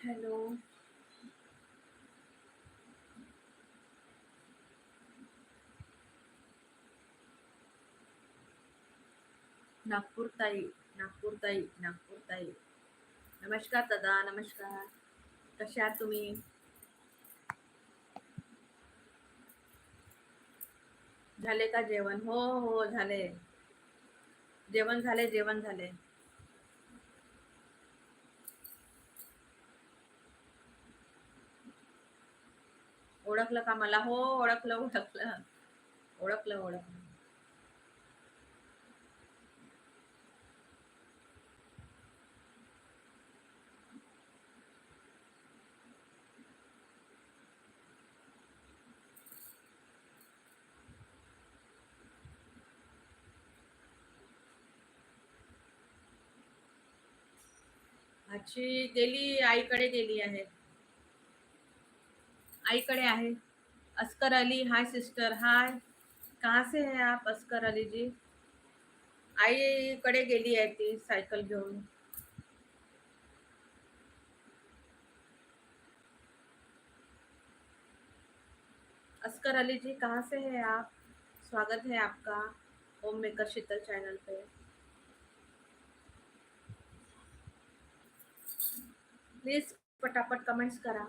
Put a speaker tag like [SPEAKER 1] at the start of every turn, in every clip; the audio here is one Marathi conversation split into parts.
[SPEAKER 1] हॅलो। नागपूर ताई नागपूर ताई नागपूर ताई। नमस्कार दादा, नमस्कार। कशा आहात तुम्ही? झाले का जेवण? हो हो, झाले. जेवण झाले जेवण झाले. ओळखलं का मला? हो ओळखलं ओळखलं. ओळखलं ओळखलं. आजची गेली आईकडे गेली आहे आईकडे आहे. Askar Ali, hi sister, hi. कहाँ से है आप अस्कर अली जी? आईकडे गेली आहे ती सायकल घेऊन. अस्कर अली जी कहाँ से है आप? स्वागत है आपका होम मेकर शीतल चैनल पे. प्लीज़ पटापट कमेंट्स करा.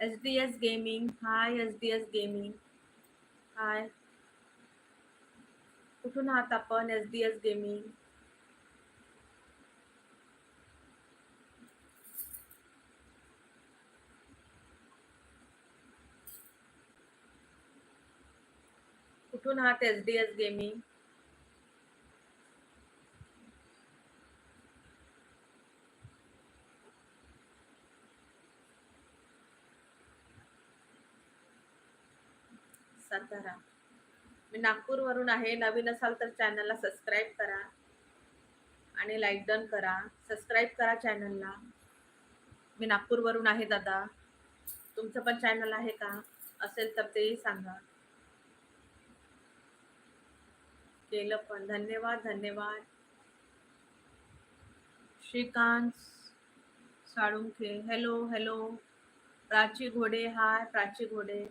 [SPEAKER 1] S D S gaming hi S D S gaming hi कुठून आहात आपण एस डी एस गेमिंग कुठून आहात S D S gaming Satara मी नागपूरवरून आहे. नवीन असाल तर चॅनलला सबस्क्राईब करा. आणि लाईक डन करा. सबस्क्राईब करा चॅनलला मी नागपूरवरून आहे दादा. तुमचं पण चॅनल आहे का? असेल तर तेही सांगा. केलं पण. धन्यवाद धन्यवाद. Shrikant Salunkhe. Hello hello Prachi Ghode hi Prachi घोडे.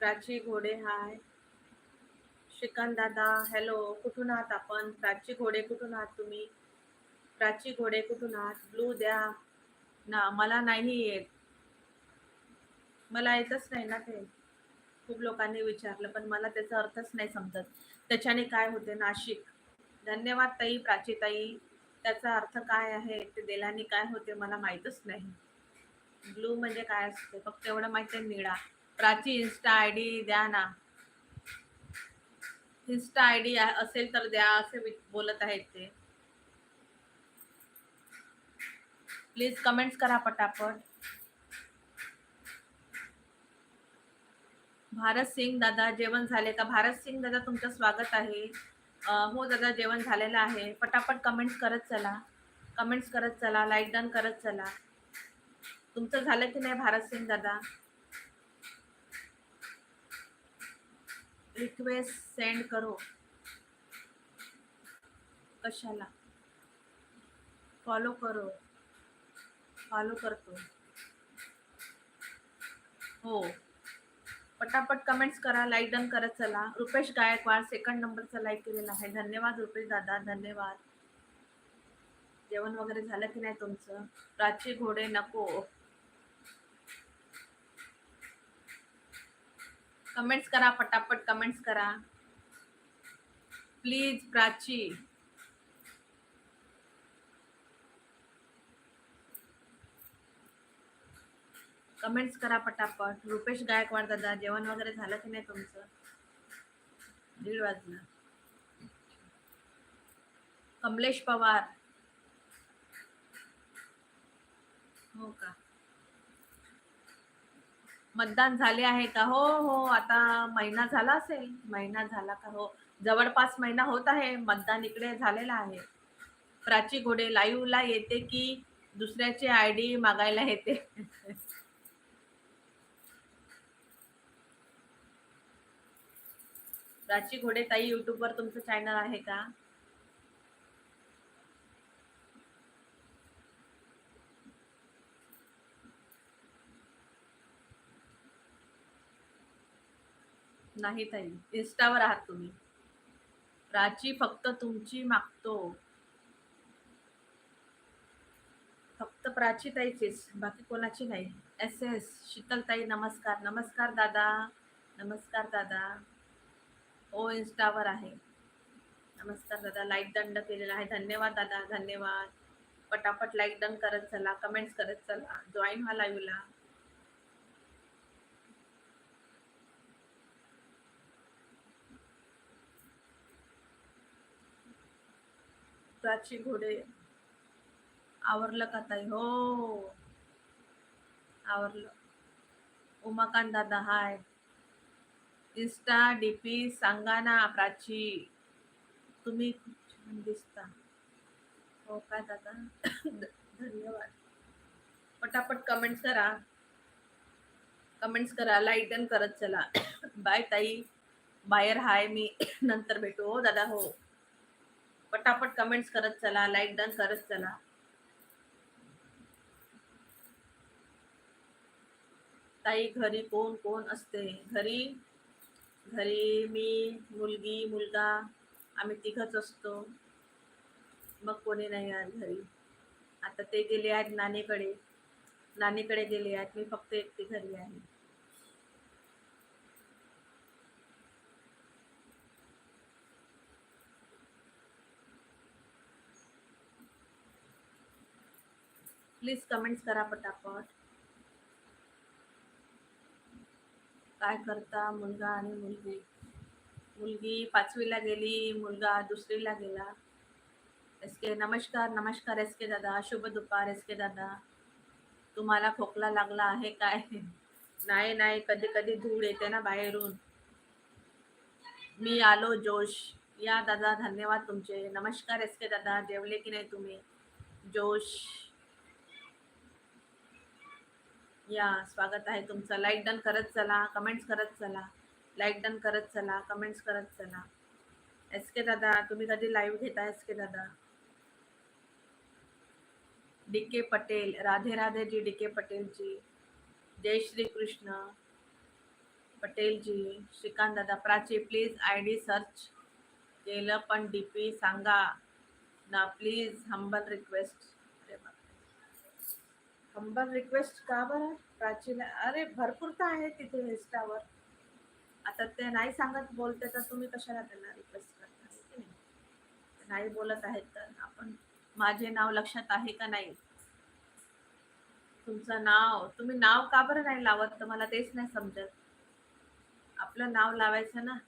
[SPEAKER 1] प्राची घोडे हाय. श्रीकांत दादा हॅलो कुठून आहात आपण? प्राची घोडे कुठून आहात तुम्ही? प्राची घोडे कुठून आहात? ब्लू द्या. ना मला नाही येत. मला येतच नाही ना ते. खूप लोकांनी विचारलं पण मला त्याचा अर्थच नाही समजत. त्याच्याने काय होते नाशिक? धन्यवाद ताई प्राची ताई. त्याचा अर्थ काय आहे? ते दिल्याने काय होते? मला माहीतच नाही. ब्लू म्हणजे काय असते? फक्त एवढं माहिती आहे निळा. प्राची इन्स्टा आय डी द्या ना. इन्स्टा आय डी असेल तर द्या असे बोलत आहेत ते. प्लीज कमेंट्स करा पटापट. भारत सिंग दादा जेवण झाले का? भारत सिंग दादा तुमचं स्वागत आहे. हो दादा जेवण झालेलं आहे. पटापट कमेंट्स करत चला. कमेंट्स करत चला. लाईक डन करत चला. तुमचं झालं की नाही भारत सिंग दादा? रिक्वेस्ट सेंड करो. कशाला? फॉलो करो. फॉलो करतो. हो. पटापट कमेंट्स करा लाईक डन करत चला. रुपेश गायकवाड सेकंड नंबरचा लाईक केलेला आहे. धन्यवाद रुपेश दादा धन्यवाद. जेवण वगैरे झालं की नाही तुमचं? प्राची घोडे नको. कमेंट्स करा पटापट कमेंट्स करा. प्लीज प्राची. कमेंट्स करा पटापट रुपेश गायकवाड दादा जेवण वगैरे झालं की नाही तुमचं? दीड वाजलं. कमलेश पवार. हो का? मतदान झाले आहे का हो हो आता महिना झाला असेल. महिना झाला का हो? जवळपास महिना होत आहे. मतदान इकडे झालेलं आहे. प्राची घोडे लाईव्हला येते की दुसऱ्याची आय डी मागायला येते? प्राची घोडे ताई युट्यूबवर तुमचं चॅनल आहे का? नाही ताई. इन्स्टावर आहात तुम्ही. प्राची फक्त तुमची मागतो. फक्त प्राची ताईचीच बाकी कोणाची नाही. एस एस शीतल ताई नमस्कार. नमस्कार दादा. नमस्कार दादा. ओ इन्स्टावर आहे. नमस्कार दादा. लाईक दंड केलेला आहे. धन्यवाद दादा. धन्यवाद. पटापट लाईक दंड करत चला. कमेंट्स करत चला. जॉईन व्हा लाईव्हला. प्राची घोडे. आवरलं का ताई? हो. आवरलं. उमाकांत दादा हाय. इन्स्टा डीपी सांगा ना प्राची. तुम्ही खूप छान दिसता. हो काय दादा? धन्यवाद. पटापट कमेंट्स करा. कमेंट्स करा. लाईक डन करत चला. बाय ताई. बाहेर हाय. मी नंतर भेटू. हो दादा हो. पटापट कमेंट्स करत चला लाईक डन करत चला. ताई घरी कोण कोण असते? घरी? घरी मी मुलगी मुलगा आम्ही तिघच असतो. मग कोणी नाही आज घरी. आता ते गेले आहेत नानीकडे नानीकडे गेले आहेत. मी फक्त एकटी घरी आहे. प्लीज कमेंट्स करा पटापट. काय करता मुलगा आणि मुलगी? मुलगी पाचवीला गेली मुलगा दुसरीला गेला. एस के नमस्कार नमस्कार एस के दादा. शुभ दुपार एस के दादा. तुम्हाला खोकला लागला आहे काय? नाही नाही कधी कधी धूळ येते ना बाहेरून. मी आलो जोश. या दादा धन्यवाद तुमचे. नमस्कार एस के दादा. जेवले की नाही तुम्ही? जोश. या स्वागत आहे तुमचं. लाईक डन करत चला कमेंट्स करत चला. लाईक डन करत चला कमेंट्स करत चला. एस के दादा तुम्ही कधी लाईव्ह घेता एस के दादा? D K Patel Radhe Radhe ji D K Patel ji जय श्री कृष्ण. पटेल जी श्रीकांत दादा Prachi please I D search केलं पण डी पी सांगा. ना प्लीज हंबल रिक्वेस्ट कंबर रिक्वेस्ट का बरं? प्राचीन अरे भरपूर तर आहे तिथे इन्स्टावर आता ते नाही सांगत बोलते तर तुम्ही कशाला त्यांना रिक्वेस्ट करता? की नाही? नाही बोलत आहेत तर आपण माझे नाव लक्षात आहे का नाही? तुमचं नाव तुम्ही नाव का बरं नाही लावत? तर मला तेच नाही समजत. आपलं नाव लावायचं ना.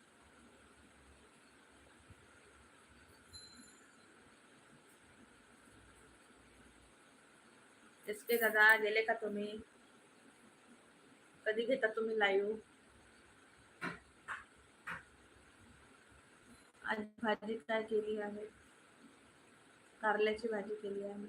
[SPEAKER 1] एस के दादा गेले का तुम्ही? कधी घेता तुम्ही लाईव्ह आज भाजी काय केली आहे? कारल्याची भाजी केली आहे.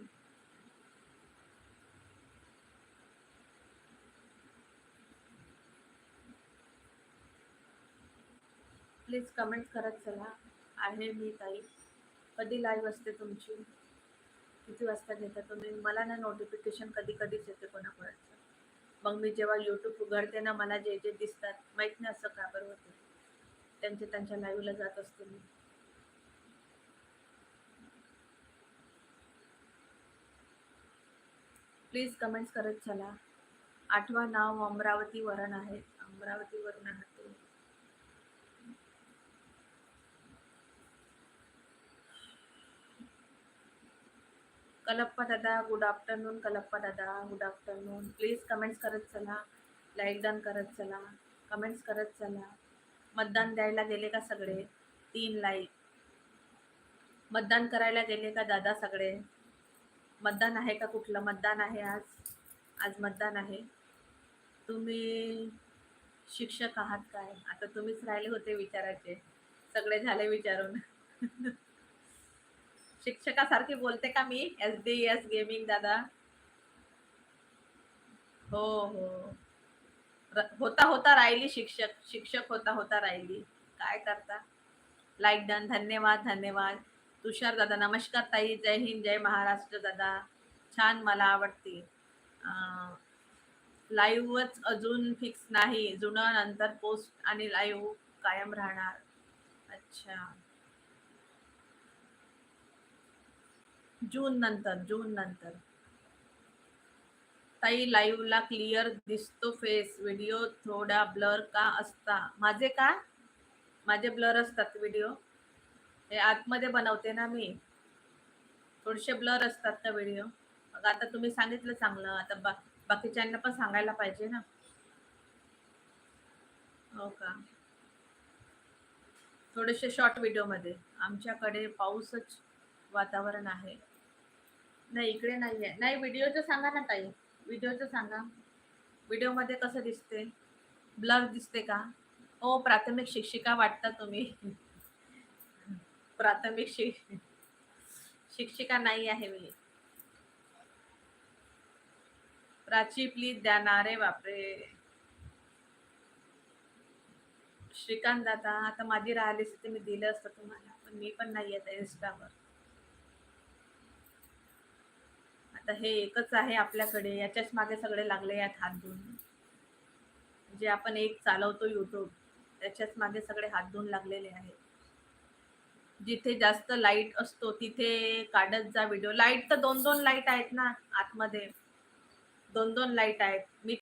[SPEAKER 1] प्लीज कमेंट करत चला. आहे मी ताई. कधी लाईव्ह असते तुमची? किती वाजता घेता तुम्ही मला ना नोटिफिकेशन कधी कधीच येते कोणाकोणाचं. मग मी जेव्हा यूट्यूब उघडते ना मला जे जे दिसतात माहीत नाही असं का बरं होते. त्यांच्या त्यांच्या लाईव्हला जात असते मी. प्लीज कमेंट्स करत चला. आठवा नाव अमरावती वरण आहे. अमरावती वरण आहे तुम्ही. कलप्पा दादा गुड आफ्टरनून कलप्पा दादा गुड आफ्टरनून प्लीज कमेंट्स करत चला लाईक डन करत चला कमेंट्स करत चला. मतदान द्यायला गेले का सगळे? तीन लाईक मतदान करायला गेले का दादा सगळे? मतदान आहे का कुठलं? मतदान आहे आज. आज मतदान आहे. तुम्ही शिक्षक आहात काय? आता तुम्हीच राहिले होते विचारायचे. सगळे झाले विचारून. शिक्षकासारखी बोलते का मी? एस डी एस गेमिंग दादा. हो हो. होता होता राहिली शिक्षक शिक्षक होता होता राहिली. काय करता? लाईक डन धन्यवाद धन्यवाद. तुषार दादा नमस्कार ताई. जय हिंद जय महाराष्ट्र दादा. छान मला आवडते. लाईव्हच अजून फिक्स नाही. जुनं नंतर पोस्ट आणि लाईव्ह कायम राहणार. अच्छा. जून नंतर जून नंतर. ताई लाईव्हला क्लिअर दिसतो फेस व्हिडिओ थोडा ब्लर का असता? माझे का? माझे ब्लर असतात व्हिडिओ हे आतमध्ये बनवते ना मी. थोडेसे ब्लर असतात का व्हिडिओ मग आता तुम्ही सांगितलं चांगलं. आता बा बाकीच्यांना पण सांगायला पाहिजे ना. हो का? थोडेसे शॉर्ट व्हिडिओमध्ये आमच्याकडे पाऊसच वातावरण आहे. नाही इकडे नाही आहे नाही व्हिडिओचं सांगा ना ताई. व्हिडिओचं सांगा. व्हिडिओमध्ये कसं दिसते? ब्लर दिसते का? हो प्राथमिक शिक्षिका वाटता तुम्ही. प्राथमिक शिक शिक्षिका नाही आहे मी. प्राची प्लीज द्या ना. रे बापरे. श्रीकांत दादा आता माझी राहिलीच असते मी दिलं असतं तुम्हाला. पण मी पण नाही येत इंस्टावर आता हे एकच आहे आपल्याकडे याच्याच मागे सगळे लागले आहेत हात धुवून. जे आपण एक चालवतो युट्यूब त्याच्याच मागे सगळे हात धुवून लागलेले आहेत. जिथे जास्त लाइट असतो तिथे काढत जा व्हिडिओ लाइट तर दोन दोन लाइट आहेत ना आतमध्ये. दोन दोन लाइट आहेत. मी